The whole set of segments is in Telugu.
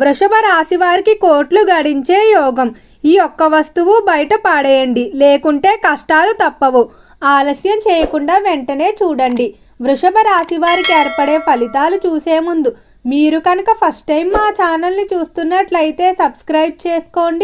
వృషభ రాశి వారికి కోట్లు గడించే యోగం. ఈ ఒక్క వస్తువు బయట పాడేయండి. లేకుంటే కష్టాలు తప్పవు. ఆలస్యం చేయకుండా వెంటనే చూడండి. వృషభ రాశి వారికి ఏర్పడే ఫలితాలు చూసే ముందు మీరు కనుక ఫస్ట్ టైం మా ఛానల్ని చూస్తున్నట్లయితే సబ్స్క్రైబ్ చేసుకోండి.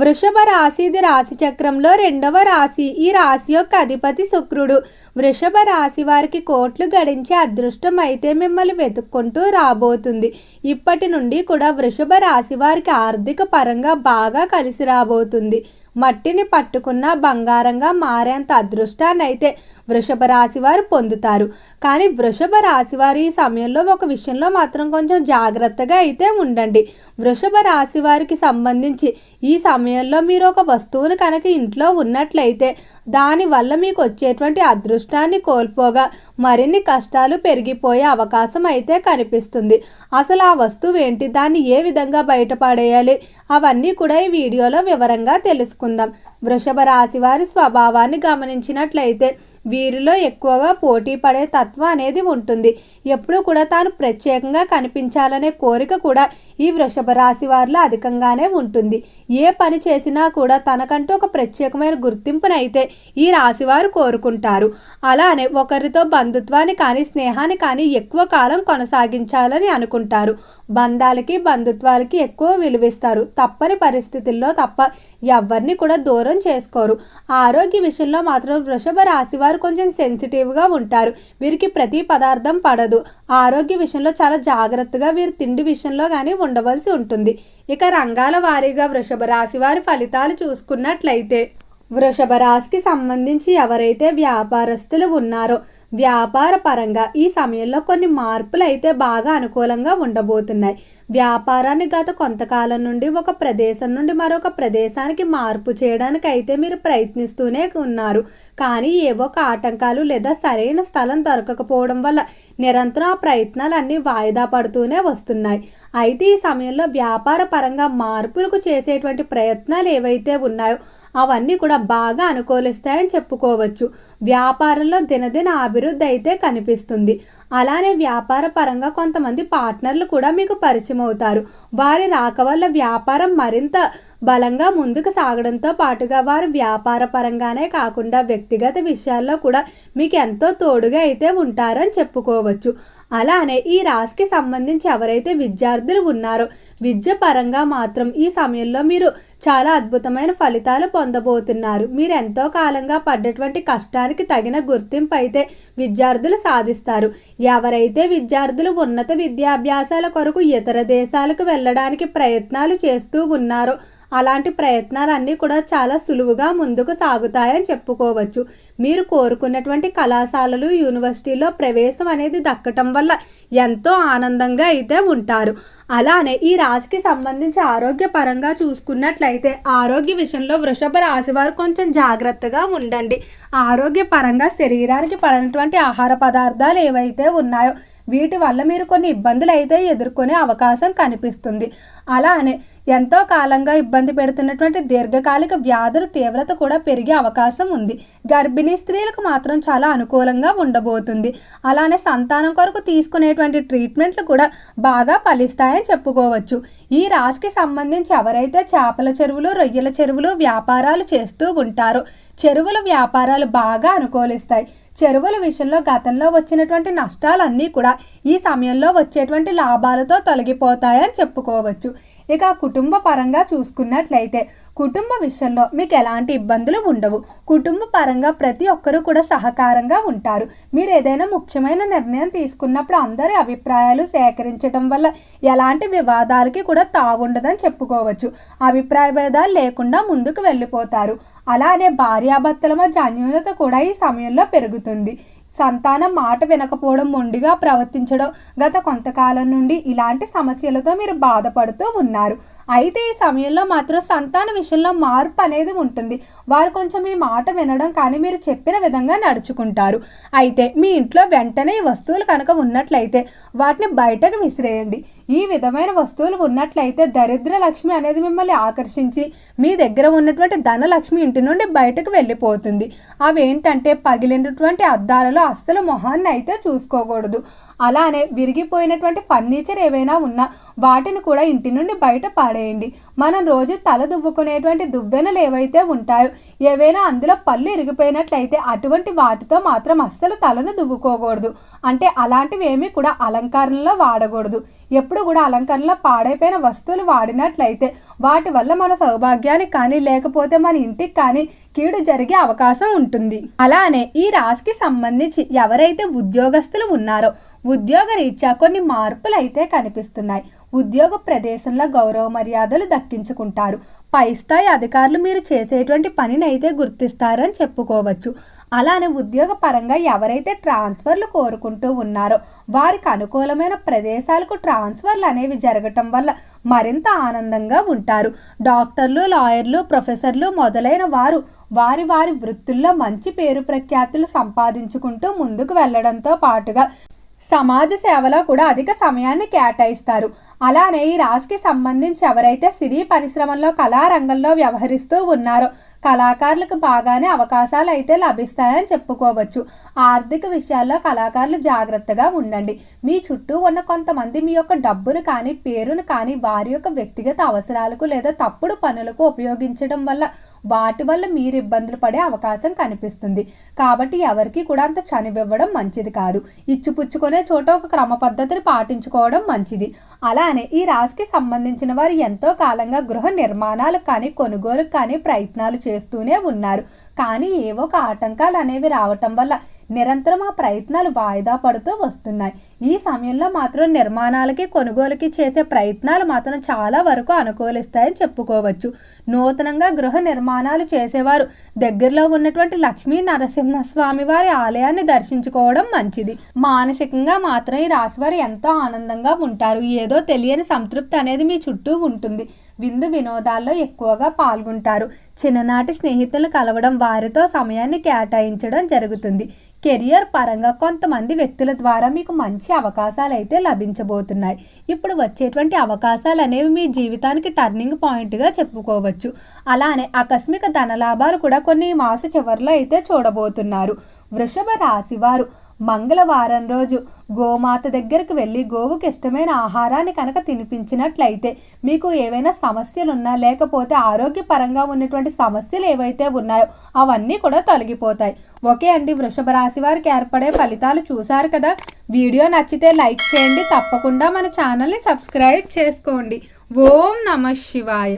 వృషభ రాశి ఇది రాశి చక్రంలో రెండవ రాశి. ఈ రాశి యొక్క అధిపతి శుక్రుడు. వృషభ రాశి వారికి కోట్లు గడించే అదృష్టం అయితే మిమ్మల్ని వెతుక్కుంటూ రాబోతుంది. ఇప్పటి నుండి కూడా వృషభ రాశి వారికి ఆర్థిక పరంగా బాగా కలిసి రాబోతుంది. మట్టిని పట్టుకున్న బంగారంగా మారేంత అదృష్టాన్ని అయితే వృషభ రాశి వారు పొందుతారు. కానీ వృషభ రాశి వారు ఈ సమయంలో ఒక విషయంలో మాత్రం కొంచెం జాగ్రత్తగా అయితే ఉండండి. వృషభ రాశి వారికి సంబంధించి ఈ సమయంలో మీరు ఒక వస్తువును కనుక ఇంట్లో ఉన్నట్లయితే దానివల్ల మీకు వచ్చేటువంటి అదృష్టాన్ని కోల్పోగా మరిన్ని కష్టాలు పెరిగిపోయే అవకాశం అయితే కనిపిస్తుంది. అసలు ఆ వస్తువు ఏంటి? దాన్ని ఏ విధంగా బయటపడేయాలి? అవన్నీ కూడా ఈ వీడియోలో వివరంగా తెలుసుకుందాం. వృషభ రాశి వారి స్వభావాన్ని గమనించినట్లయితే వీరిలో ఎక్కువగా పోటీ పడే తత్వం అనేది ఉంటుంది. ఎప్పుడూ కూడా తాను ప్రత్యేకంగా కనిపించాలనే కోరిక కూడా ఈ వృషభ రాశి వారిలో అధికంగానే ఉంటుంది. ఏ పని చేసినా కూడా తనకంటూ ఒక ప్రత్యేకమైన గుర్తింపునైతే ఈ రాశి వారు కోరుకుంటారు. అలానే ఒకరితో బంధుత్వాన్ని కానీ స్నేహాన్ని కానీ ఎక్కువ కాలం కొనసాగించాలని అనుకుంటారు. బంధాలకి బంధుత్వాలకి ఎక్కువ విలువిస్తారు. తప్పని పరిస్థితుల్లో తప్ప ఎవరిని కూడా దూరం చేసుకోరు. ఆరోగ్య విషయంలో మాత్రం వృషభ రాశి వారు కొంచెం సెన్సిటివ్గా ఉంటారు. వీరికి ప్రతి పదార్థం పడదు. ఆరోగ్య విషయంలో చాలా జాగ్రత్తగా వీరు తిండి విషయంలో కానీ ఉండవలసి ఉంటుంది. ఇక రంగాల వారీగా వృషభ రాశి వారి ఫలితాలు చూసుకున్నట్లయితే వృషభ రాశికి సంబంధించి ఎవరైతే వ్యాపారస్తులు ఉన్నారో వ్యాపార పరంగా ఈ సమయంలో కొన్ని మార్పులు అయితే బాగా అనుకూలంగా ఉండబోతున్నాయి. వ్యాపారాన్ని గత కొంతకాలం నుండి ఒక ప్రదేశం నుండి మరొక ప్రదేశానికి మార్పు చేయడానికి అయితే మీరు ప్రయత్నిస్తూనే ఉన్నారు. కానీ ఏవో ఒక ఆటంకాలు లేదా సరైన స్థలం దొరకకపోవడం వల్ల నిరంతరం ఆ ప్రయత్నాలు అన్నీ వాయిదా పడుతూనే వస్తున్నాయి. అయితే ఈ సమయంలో వ్యాపార పరంగా మార్పులకు చేసేటువంటి ప్రయత్నాలు ఏవైతే ఉన్నాయో అవన్నీ కూడా బాగా అనుకూలిస్తాయని చెప్పుకోవచ్చు. వ్యాపారంలో దినదిన అభివృద్ధి అయితే కనిపిస్తుంది. అలానే వ్యాపార పరంగా కొంతమంది పార్ట్నర్లు కూడా మీకు పరిచయం అవుతారు. వారి రాక వల్ల వ్యాపారం మరింత బలంగా ముందుకు సాగడంతో పాటుగా వారు వ్యాపార పరంగానే కాకుండా వ్యక్తిగత విషయాల్లో కూడా మీకు ఎంతో తోడుగా అయితే ఉంటారని చెప్పుకోవచ్చు. అలానే ఈ రాశికి సంబంధించి ఎవరైతే విద్యార్థులు ఉన్నారో విద్య పరంగా మాత్రం ఈ సమయంలో మీరు చాలా అద్భుతమైన ఫలితాలు పొందబోతున్నారు. మీరు ఎంతో కాలంగా పడ్డటువంటి కష్టానికి తగిన గుర్తింపు అయితే విద్యార్థులు సాధిస్తారు. ఎవరైతే విద్యార్థులు ఉన్నత విద్యాభ్యాసాల కొరకు ఇతర దేశాలకు వెళ్ళడానికి ప్రయత్నాలు చేస్తూ ఉన్నారో అలాంటి ప్రయత్నాలన్నీ కూడా చాలా సులువుగా ముందుకు సాగుతాయని చెప్పుకోవచ్చు. మీరు కోరుకున్నటువంటి కళాశాలలు యూనివర్సిటీలో ప్రవేశం అనేది దక్కటం వల్ల ఎంతో ఆనందంగా అయితే ఉంటారు. అలానే ఈ రాశికి సంబంధించి ఆరోగ్య పరంగా చూసుకున్నట్లయితే ఆరోగ్య విషయంలో వృషభ రాశి వారు కొంచెం జాగ్రత్తగా ఉండండి. ఆరోగ్య పరంగా శరీరానికి పడినటువంటి ఆహార పదార్థాలు ఏవైతే ఉన్నాయో వీటి వల్ల మీరు కొన్ని ఇబ్బందులు అయితే ఎదుర్కొనే అవకాశం కనిపిస్తుంది. అలానే ఎంతో కాలంగా ఇబ్బంది పెడుతున్నటువంటి దీర్ఘకాలిక వ్యాధుల తీవ్రత కూడా పెరిగే అవకాశం ఉంది. గర్భిణీ స్త్రీలకు మాత్రం చాలా అనుకూలంగా ఉండబోతుంది. అలానే సంతానం కొరకు తీసుకునేటువంటి ట్రీట్మెంట్లు కూడా బాగా ఫలిస్తాయని చెప్పుకోవచ్చు. ఈ రాశికి సంబంధించి ఎవరైతే చేపల చెరువులు రొయ్యల చెరువులు వ్యాపారాలు చేస్తూ ఉంటారో చెరువుల వ్యాపారాలు బాగా అనుకూలిస్తాయి. చెరువుల విషయంలో గతంలో వచ్చినటువంటి నష్టాలన్నీ కూడా ఈ సమయంలో వచ్చేటువంటి లాభాలతో తొలగిపోతాయని చెప్పుకోవచ్చు. ఇక కుటుంబ పరంగా చూసుకున్నట్లయితే కుటుంబ విషయంలో మీకు ఎలాంటి ఇబ్బందులు ఉండవు. కుటుంబ పరంగా ప్రతి ఒక్కరూ కూడా సహకారంగా ఉంటారు. మీరు ఏదైనా ముఖ్యమైన నిర్ణయం తీసుకున్నప్పుడు అందరి అభిప్రాయాలు సేకరించడం వల్ల ఎలాంటి వివాదాలకి కూడా తావుండదని చెప్పుకోవచ్చు. అభిప్రాయ భేదాలు లేకుండా ముందుకు వెళ్ళిపోతారు. అలానే భార్యాభర్తల మధ్య అన్యోన్యత కూడా ఈ సమయంలో పెరుగుతుంది. సంతానం మాట వినకపోవడం మొండిగా ప్రవర్తించడం గత కొంతకాలం నుండి ఇలాంటి సమస్యలతో మీరు బాధపడుతూ ఉన్నారు. అయితే ఈ సమయంలో మాత్రం సంతాన విషయంలో మార్పు అనేది ఉంటుంది. వారు కొంచెం మీ మాట వినడం కానీ మీరు చెప్పిన విధంగా నడుచుకుంటారు. అయితే మీ ఇంట్లో వెంటనే ఈ వస్తువులు కనుక ఉన్నట్లయితే వాటిని బయటకు విసిరేయండి. ఈ విధమైన వస్తువులు ఉన్నట్లయితే దరిద్ర లక్ష్మి అనేది మిమ్మల్ని ఆకర్షించి మీ దగ్గర ఉన్నటువంటి ధనలక్ష్మి ఇంటి నుండి బయటకు వెళ్ళిపోతుంది. అవేంటంటే పగిలినటువంటి అద్దాలలో అస్సలు మొహాన్ని అయితే చూసుకోకూడదు. అలానే విరిగిపోయినటువంటి ఫర్నిచర్ ఏవైనా ఉన్నా వాటిని కూడా ఇంటి నుండి బయట పాడేయండి. మనం రోజు తల దువ్వుకునేటువంటి దువ్వెనలు ఏవైతే ఉంటాయో ఏవైనా అందులో పళ్ళు ఇరిగిపోయినట్లయితే అటువంటి వాటితో మాత్రం అస్సలు తలను దువ్వుకోకూడదు. అంటే అలాంటివి ఏమీ కూడా అలంకరణలో వాడకూడదు. ఎప్పుడు కూడా అలంకరణలో పాడైపోయిన వస్తువులు వాడినట్లయితే వాటి వల్ల మన సౌభాగ్యానికి కానీ లేకపోతే మన ఇంటికి కానీ కీడు జరిగే అవకాశం ఉంటుంది. అలానే ఈ రాశికి సంబంధించి ఎవరైతే ఉద్యోగస్తులు ఉన్నారో ఉద్యోగ రీత్యా కొన్ని మార్పులు అయితే కనిపిస్తున్నాయి. ఉద్యోగ ప్రదేశంలో గౌరవ మర్యాదలు దక్కించుకుంటారు. పై స్థాయి అధికారులు మీరు చేసేటువంటి పనిని అయితే గుర్తిస్తారని చెప్పుకోవచ్చు. అలానే ఉద్యోగ పరంగా ఎవరైతే ట్రాన్స్ఫర్లు కోరుకుంటూ ఉన్నారో వారికి అనుకూలమైన ప్రదేశాలకు ట్రాన్స్ఫర్లు అనేవి జరగటం వల్ల మరింత ఆనందంగా ఉంటారు. డాక్టర్లు లాయర్లు ప్రొఫెసర్లు మొదలైన వారు వారి వారి వృత్తుల్లో మంచి పేరు ప్రఖ్యాతులు సంపాదించుకుంటూ ముందుకు వెళ్ళడంతో పాటుగా సమాజ సేవలో కూడా అధిక సమయాన్ని కేటాయిస్తారు. అలానే ఈ రాశికి సంబంధించి ఎవరైతే సినీ పరిశ్రమల్లో కళారంగంలో వ్యవహరిస్తూ ఉన్నారో కళాకారులకు బాగానే అవకాశాలు అయితే లభిస్తాయని చెప్పుకోవచ్చు. ఆర్థిక విషయాల్లో కళాకారులు జాగ్రత్తగా ఉండండి. మీ చుట్టూ ఉన్న కొంతమంది మీ యొక్క డబ్బును కానీ పేరును కానీ వారి యొక్క వ్యక్తిగత అవసరాలకు లేదా తప్పుడు పనులకు ఉపయోగించడం వల్ల వాటి వల్ల మీరు ఇబ్బందులు పడే అవకాశం కనిపిస్తుంది. కాబట్టి ఎవరికి కూడా అంత చనివివ్వడం మంచిది కాదు. ఇచ్చిపుచ్చుకునే చోట ఒక క్రమ పద్ధతిని పాటించుకోవడం మంచిది. అలా అలానే ఈ రాశికి సంబంధించిన వారు ఎంతో కాలంగా గృహ నిర్మాణాలు కానీ కొనుగోలు కానీ ప్రయత్నాలు చేస్తూనే ఉన్నారు. కానీ ఏవో ఒక ఆటంకాలు అనేవి రావటం వల్ల నిరంతరం ఆ ప్రయత్నాలు వాయిదా పడుతూ వస్తున్నాయి. ఈ సమయంలో మాత్రం నిర్మాణాలకి కొనుగోలుకి చేసే ప్రయత్నాలు మాత్రం చాలా వరకు అనుకూలిస్తాయని చెప్పుకోవచ్చు. నూతనంగా గృహ నిర్మాణాలు చేసేవారు దగ్గరలో ఉన్నటువంటి లక్ష్మీ నరసింహస్వామి వారి ఆలయాన్ని దర్శించుకోవడం మంచిది. మానసికంగా మాత్రం ఈ రాశివారు ఎంతో ఆనందంగా ఉంటారు. ఏదో తెలియని సంతృప్తి అనేది మీ చుట్టూ ఉంటుంది. విందు వినోదాల్లో ఎక్కువగా పాల్గొంటారు. చిన్ననాటి స్నేహితులు కలవడం వారితో సమయాన్ని కేటాయించడం జరుగుతుంది. కెరియర్ పరంగా కొంతమంది వ్యక్తుల ద్వారా మీకు మంచి అవకాశాలు అయితే లభించబోతున్నాయి. ఇప్పుడు వచ్చేటువంటి అవకాశాలు అనేవి మీ జీవితానికి టర్నింగ్ పాయింట్గా చెప్పుకోవచ్చు. అలానే ఆకస్మిక ధనలాభాలు కూడా కొన్ని మాస చివరిలో అయితే చూడబోతున్నారు. వృషభ రాశివారు మంగళవారం రోజు గోమాత దగ్గరికి వెళ్ళి గోవుకి ఇష్టమైన ఆహారాన్ని కనుక తినిపించినట్లయితే మీకు ఏవైనా సమస్యలు ఉన్నా లేకపోతే ఆరోగ్యపరంగా ఉన్నటువంటి సమస్యలు ఏవైతే ఉన్నాయో అవన్నీ కూడా తొలగిపోతాయి. ఓకే అండి వృషభ రాశి వారికి ఏర్పడే ఫలితాలు చూశారు కదా? వీడియో నచ్చితే లైక్ చేయండి తప్పకుండా మన ఛానల్ని సబ్స్క్రైబ్ చేసుకోండి. ఓం నమ శివాయ.